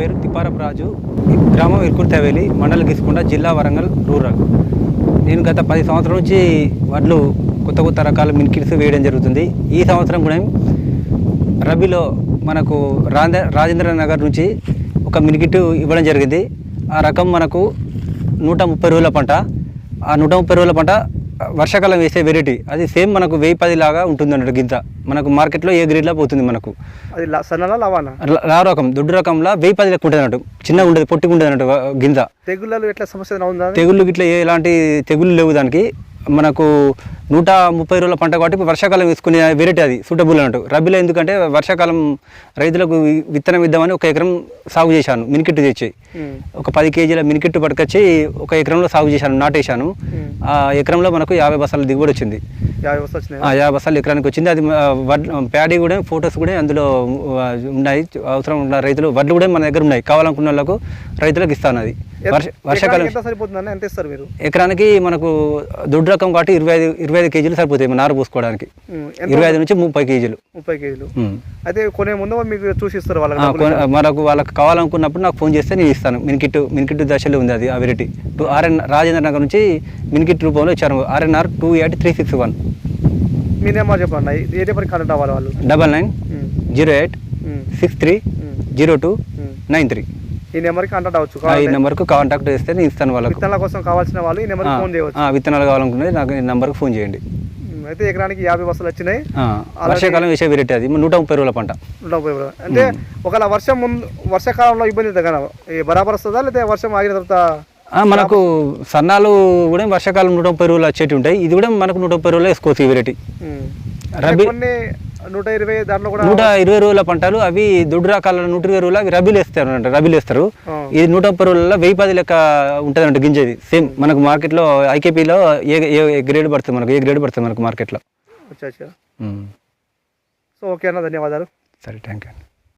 పేరు తిప్పారపు రాజు గ్రామం ఇరుకుర్తవేలి మండల గీసుకుండా జిల్లా వరంగల్ రూరల్. నేను గత పది సంవత్సరం నుంచి వడ్లు కొత్త కొత్త రకాల మిన్కిల్స్ వేయడం జరుగుతుంది. ఈ సంవత్సరం కూడా రబీలో మనకు రాజేంద్ర నగర్ నుంచి ఒక మినికిట్ ఇవ్వడం జరిగింది. ఆ రకం మనకు నూట ముప్పై రోజుల పంట. ఆ నూట ముప్పై రోజుల పంట వర్షాకాలం వేసే వెరైటీ అది సేమ్ మనకు వెయ్యి పది లాగా ఉంటుంది అన్నట్టు గింత మనకు మార్కెట్లో ఏ గ్రేడ్లో పోతుంది మనకు? అది సన్నలా లవానా? ల- లా రకం దొడ్డు రకంలో వెయ్యి పది లెక్క ఉంటుంది అన్నట్టు చిన్నగా ఉండదు పొట్టిగా ఉంటుంది అన్నట్టు గింజ. తెగుళ్ళలో ఎట్లా సమస్య తెగుళ్ళు గిట్ల ఎలాంటి తెగుళ్ళు లేవు దానికి. మనకు నూట ముప్పై రోజుల పంట కాబట్టి వర్షాకాలం వేసుకునే వెరైటీ అది సూటబుల్ అన్నట్టు. రబీలో ఎందుకంటే వర్షాకాలం రైతులకు విత్తనం ఇద్దామని ఒక ఎకరం సాగు చేశాను మినికిట్టు తెచ్చి. ఒక పది కేజీల మినికిట్టు పట్టుకొచ్చి ఒక ఎకరంలో సాగు చేశాను నాటేశాను. ఆ ఎకరంలో మనకు యాభై బస్తాల దిగుబడి వచ్చింది. యాభై బస్తాలు ఎకరానికి వచ్చింది. అది ప్యాడీ కూడా ఫొటోస్ కూడా అందులో ఉన్నాయి. అవసరం ఉన్న రైతులు వడ్లు కూడా మన దగ్గర ఉన్నాయి. కావాలనుకున్న వాళ్ళకు రైతులకు ఇస్తాను అది. వర్షాకాలం ఎంత ఎంత ఇస్తారు మీరు? ఎకరానికి మనకు దొడ్డు రకం కాబట్టి ఇరవై ఐదు ఇరవై ఐదు కేజీలు సరిపోతాయి నారు పోసుకోవడానికి. ఇరవై ఐదు నుంచి ముప్పై కేజీలు. ముప్పై కేజీలు. అయితే కొనే ముందు మీకు చూసి ఇస్తారు వాళ్ళకి మనకు వాళ్ళకి కావాలనుకున్నప్పుడు నాకు ఫోన్ చేస్తే నేను ఇస్తాను. మినికిట్ మినికిట్ దశలో ఉంది అది ఆ variety. Two RN Rajendra Nagar నుంచి మినికిట్ రూపంలో ఇచ్చారు. RNR two eight three six one. మీ నెంబర్ చెప్పండి. ఏ నెంబర్ కాంటాక్ట్ అవ్వాలి వాళ్ళు? Double nine. Zero eight. Six three. Zero two. Nine three. ఈ నెంబర్కి కాంటాక్ట్ అవ్వచ్చు ఈ. నెంబర్కు కాంటాక్ట్ చేస్తే నేను ఇస్తాను వాళ్ళకు. విత్తనాల కోసం కావాల్సిన వాళ్ళు ఈ నెంబర్కి ఫోన్ చేయవచ్చు. ఆ, విత్తనాలు కావాలనుకున్నది నాకు ఈ నెంబర్కి ఫోన్ చేయండి. అయితే ఎకరానికి యాభై బస్సులు వచ్చినాయి. వర్షాకాలం వేసే వెరైటీ అది. నూట ముప్పై రోజుల పంట. నూట ముప్పై రూపాయలు. అంటే ఒకవేళ వర్షం ముందు వర్షాకాలంలో ఇబ్బంది కదా ఈ బరాబర్ వస్తుందా లేదా వర్షం ఆగిన తర్వాత మనకు సన్నాలు కూడా వర్షాకాలం నూట ముప్పై రోజులు వచ్చేటి ఉంటాయి. ఇది కూడా మనకు నూట ముప్పై రోజులు వేసుకోవచ్చు ఈ వెరైటీ. కొన్ని నూట ఇరవై దాంట్లో కూడా నూట ఇరవై రోజుల పంటలు అవి దొడ్డు రకాల నూట ఇరవై రోజులు అవి రబీలు వేస్తారు అంట రబీలు వేస్తారు. ఇది నూట ముప్పై రోజులలో వెయ్యి పది లెక్క ఉంటుంది అంట గింజది. సేమ్ మనకు మార్కెట్లో ఐకేపీలో ఏ ఏ గ్రేడ్ పడుతుంది మనకు? ఏ గ్రేడ్ పడుతుంది మనకు మార్కెట్లో. సో ఓకే అన్న ధన్యవాదాలు. సరే థ్యాంక్ యూ